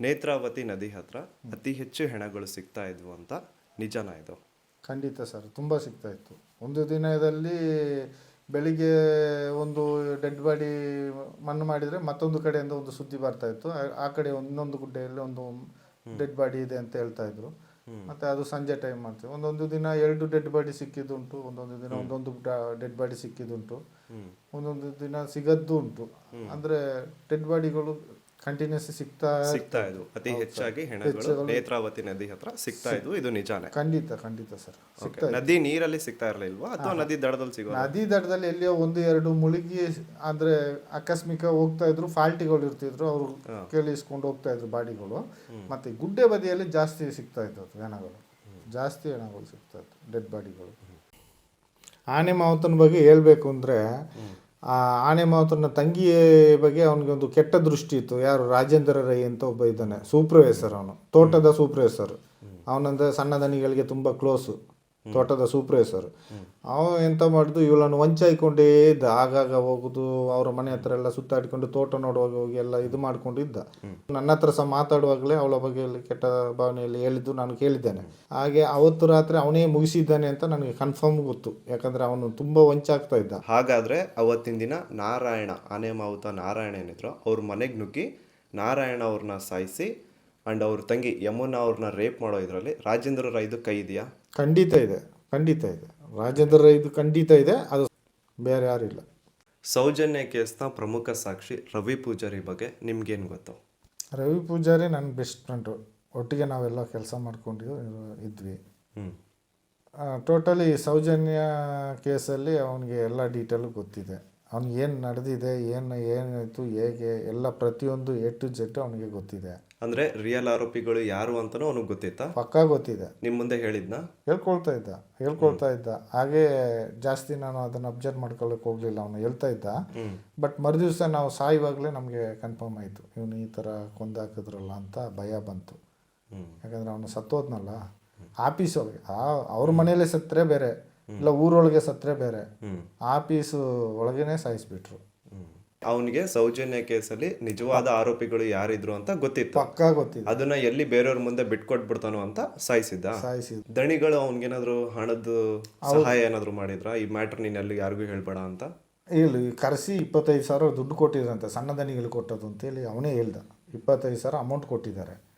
ನೇತ್ರಾವತಿ ನದಿ ಹತ್ರ ಅತಿ ಹೆಚ್ಚು ಹೆಣಗಳು ಸಿಗ್ತಾ ಇದ್ವು ಅಂತ ನಿಜನಾ ಇದು. ಖಂಡಿತ ಸರ್ ತುಂಬ ಸಿಗ್ತಾ ಇತ್ತು. ಒಂದು ದಿನದಲ್ಲಿ ಬೆಳಿಗ್ಗೆ ಒಂದು ಡೆಡ್ ಬಾಡಿ ಮಣ್ಣು ಮಾಡಿದರೆ ಮತ್ತೊಂದು ಕಡೆಯಿಂದ ಒಂದು ಸುದ್ದಿ ಬರ್ತಾ ಇತ್ತು. ಆ- ಕಡೆ ಇನ್ನೊಂದು ಗುಡ್ಡೆಯಲ್ಲಿ ಒಂದು ಡೆಡ್ ಬಾಡಿ ಇದೆ ಅಂತ ಹೇಳ್ತಾ ಇದ್ರು. ಮತ್ತೆ ಅದು ಸಂಜೆ ಟೈಮ್ ಮಾಡ್ತೀವಿ. ಒಂದೊಂದು ದಿನ ಎರಡು ಡೆಡ್ ಬಾಡಿ ಸಿಕ್ಕಿದ್ದುಂಟು ಒಂದೊಂದು ದಿನ ಒಂದೊಂದು ಡೆಡ್ ಬಾಡಿ ಸಿಕ್ಕಿದ್ದುಂಟು. ಒಂದೊಂದು ದಿನ ಸಿಗದ್ದು ಉಂಟು ಅಂದ್ರೆ ಡೆಡ್ ಬಾಡಿಗಳು ಕಂಟಿನ್ಯೂಸ್ ಸಿಗ್ತಾ ಸಿಗ್ತಾ ಇದ್ವು ಅತಿ ಹೆಚ್ಚಾಗಿ ಹೆಣಗಳು ನೇತ್ರಾವತಿ ನದಿ ಹತ್ರ ಸಿಗ್ತಾ ಇದ್ವು ಇದು ನಿಜಾನೇ. ಖಂಡಿತ ಖಂಡಿತ ಸರ್. Okay. ನದಿ ನೀರಲ್ಲಿ ಸಿಗ್ತಾ ಇರಲಿಲ್ವಾ ಅಥವಾ ನದಿ ದಡದಲ್ಲಿ ಸಿಗೋ ನದಿ ದಡದಲ್ಲಿ ಎಲ್ಲಿಯೋ ಒಂದು ಎರಡು ಮುಳುಗಿ ಅಂದ್ರೆ ಆಕಸ್ಮಿಕ ಹೋಗ್ತಾ ಇದ್ರು ಫಾಲ್ಟಿಗಳು ಇರ್ತಿದ್ರು ಅವರು ಕೇಳಿಸ್ಕೊಂಡು ಹೋಗ್ತಾ ಇದ್ರು ಬಾಡಿಗಳು. ಮತ್ತೆ ಗುಡ್ಡೆ ಬದಿಯಲ್ಲಿ ಜಾಸ್ತಿ ಸಿಗ್ತಾ ಇದ್ದವು ಹೆಣಗಳು. ಜಾಸ್ತಿ ಹೆಣಗಳು ಸಿಗ್ತಾ ಇತ್ತು ಡೆಡ್ ಬಾಡಿಗಳು. ಆನೆ ಮಾವುತನ ಬಗ್ಗೆ ಹೇಳ್ಬೇಕು ಅಂದ್ರೆ ಆ ಆನೆ ಮಾವುತನ ತಂಗಿ ಬಗ್ಗೆ ಅವನಿಗೆ ಒಂದು ಕೆಟ್ಟ ದೃಷ್ಟಿ ಇತ್ತು. ಯಾರು? ರಾಜೇಂದ್ರ ರೈ ಅಂತ ಒಬ್ಬ ಇದ್ದಾನೆ. ಸೂಪರ್ವೈಸರ್ ಅವನು. ತೋಟದ ಸೂಪರ್ವೈಸರ್. ಅವನಂದ್ರೆ ಸಣ್ಣ ದನಿಗಳಿಗೆ ತುಂಬ ಕ್ಲೋಸು ತೋಟದ ಸೂಪ್ರವೇಸರ್ ಅವ ಎಂತ ಮಾಡಿದ್ದು ಇವಳನ್ನು ವಂಚಾಯ್ಕೊಂಡೇ ಇದ್ದ. ಆಗಾಗ ಹೋಗುದು ಅವರ ಮನೆ ಹತ್ರ ಎಲ್ಲ ಸುತ್ತಾಡಿಕೊಂಡು ತೋಟ ನೋಡುವಾಗ ಹೋಗಿ ಎಲ್ಲ ಇದು ಮಾಡ್ಕೊಂಡು ಇದ್ದ. ನನ್ನ ಹತ್ರ ಸಹ ಮಾತಾಡುವಾಗಲೇ ಅವಳ ಬಗ್ಗೆ ಕೆಟ್ಟ ಭಾವನೆಯಲ್ಲಿ ಹೇಳಿದ್ದು ನಾನು ಕೇಳಿದ್ದೇನೆ. ಹಾಗೆ ಅವತ್ತು ರಾತ್ರಿ ಅವನೇ ಮುಗಿಸಿದ್ದಾನೆ ಅಂತ ನನಗೆ ಕನ್ಫರ್ಮ್ ಗೊತ್ತು. ಯಾಕಂದ್ರೆ ಅವನು ತುಂಬಾ ವಂಚಾಗ್ತಾ ಇದ್ದ. ಹಾಗಾದ್ರೆ ಅವತ್ತಿನ ದಿನ ನಾರಾಯಣ ಆನೆ ಮಾವುತ ನಾರಾಯಣ ಏನಿದ್ರು ಅವ್ರ ಮನೆಗೆ ನುಗ್ಗಿ ನಾರಾಯಣ ಅವ್ರನ್ನ ಸಾಯಿಸಿ ಅಂಡ್ ಅವ್ರ ತಂಗಿ ಯಮುನಾ ಅವ್ರನ್ನ ರೇಪ್ ಮಾಡೋ ಇದರಲ್ಲಿ ರಾಜೇಂದ್ರ ರೈದು ಕೈ ಇದೆಯಾ? ಖಂಡಿತ ಇದೆ ಖಂಡಿತ ಇದೆ. ರಾಜೇಂದ್ರ ರೈದು ಖಂಡಿತ ಇದೆ ಅದು ಬೇರೆ ಯಾರಿಲ್ಲ ಸೌಜನ್ಯ ಕೇಸ್ನ ಪ್ರಮುಖ ಸಾಕ್ಷಿ ರವಿ ಪೂಜಾರಿ ಬಗ್ಗೆ ನಿಮ್ಗೇನು ಗೊತ್ತು? ರವಿ ಪೂಜಾರಿ ನನ್ನ ಬೆಸ್ಟ್ ಫ್ರೆಂಡು ಒಟ್ಟಿಗೆ ನಾವೆಲ್ಲ ಕೆಲಸ ಮಾಡ್ಕೊಂಡು ಇದ್ವಿ. ಟೋಟಲಿ ಸೌಜನ್ಯ ಕೇಸಲ್ಲಿ ಅವನಿಗೆ ಎಲ್ಲ ಡೀಟೇಲು ಗೊತ್ತಿದೆ. ಅವ್ನಿಗೆ ಏನು ನಡೆದಿದೆ ಏನು ಏನಾಯಿತು ಹೇಗೆ ಎಲ್ಲ ಪ್ರತಿಯೊಂದು ಎ ಟು ಜೆಡ್ ಅವನಿಗೆ ಗೊತ್ತಿದೆ. ಅಂದ್ರೆ ರಿಯಲ್ ಆರೋಪಿಗಳು ಯಾರು ಅಂತಾನೂ ಅವನಿಗೆ ಗೊತ್ತಿತ್ತಾ? ಪಕ್ಕಾ ಗೊತ್ತಿದೆ. ನಿಮ್ಮ ಮುಂದೆ ಹೇಳಿದ್ನ? ಹೇಳ್ಕೊಳ್ತಾ ಇದ್ದ ಹೇಳ್ಕೊಳ್ತಾ ಇದ್ದ. ಹಾಗೆ ಜಾಸ್ತಿ ನಾನು ಅದನ್ನು ಅಬ್ಸರ್ವ್ ಮಾಡ್ಕೊಳ್ಳೋಕೆ ಹೋಗಲಿಲ್ಲ ಅವನು ಹೇಳ್ತಾ ಇದ್ದ. ಬಟ್ ಮರುದಿವಸ ನಾವು ಸಾಯುವಾಗಲೇ ನಮಗೆ ಕನ್ಫರ್ಮ್ ಆಯಿತು. ಇವನು ಈ ಥರ ಕೊಂದಾಕಿದ್ರಲ್ಲ ಅಂತ ಭಯ ಬಂತು. ಯಾಕಂದ್ರೆ ಅವನು ಸತ್ತೋದ್ನಲ್ಲ. ಆಫೀಸ್ ಅವ್ರಿಗೆ ಆ ಅವ್ರ ಮನೇಲೆ ಸತ್ತರೆ ಬೇರೆ. ಇಲ್ಲ ಊರೊಳಗೆ ಸತ್ತರೆ ಬೇರೆ. ಆಫೀಸ್ ಒಳಗೇನೆ ಸಾಯಿಸ್ಬಿಟ್ರು. ಅವನಿಗೆ ಸೌಜನ್ಯ ಕೇಸಲ್ಲಿ ನಿಜವಾದ ಆರೋಪಿಗಳು ಯಾರಿದ್ರು ಅಂತ ಗೊತ್ತಿತ್ತು. ಪಕ್ಕಾ ಗೊತ್ತಿತ್ತು. ಅದನ್ನ ಎಲ್ಲಿ ಬೇರೆಯವ್ರ ಮುಂದೆ ಬಿಟ್ಕೊಟ್ಬಿಡ್ತಾನೋ ಅಂತ ಸಾಯಿಸಿದ್ದ. ಸಾಯಿಸಿದ ದಣಿಗಳು ಅವನಿಗೇನಾದ್ರು ಹಣದ ಸಹಾಯ ಏನಾದ್ರು ಮಾಡಿದ್ರ? ಈ ಮ್ಯಾಟರ್ ನೀನ್ ಎಲ್ಲಿ ಯಾರಿಗೂ ಹೇಳ್ಬೇಡ ಅಂತ? ಇಲ್ಲಿ ಕರೆಸಿ ಇಪ್ಪತ್ತೈದು ಸಾವಿರ ದುಡ್ಡು ಕೊಟ್ಟಿದ್ರಂತೆ ಸಣ್ಣ ದಣಿಗಳು ಕೊಟ್ಟದ್ದು ಅಂತೇಳಿ ಅವನೇ ಹೇಳ್ದ. ಇಪ್ಪತ್ತೈದು ಸಾವಿರ ಅಮೌಂಟ್ ಕೊಟ್ಟಿದ್ದಾರೆ.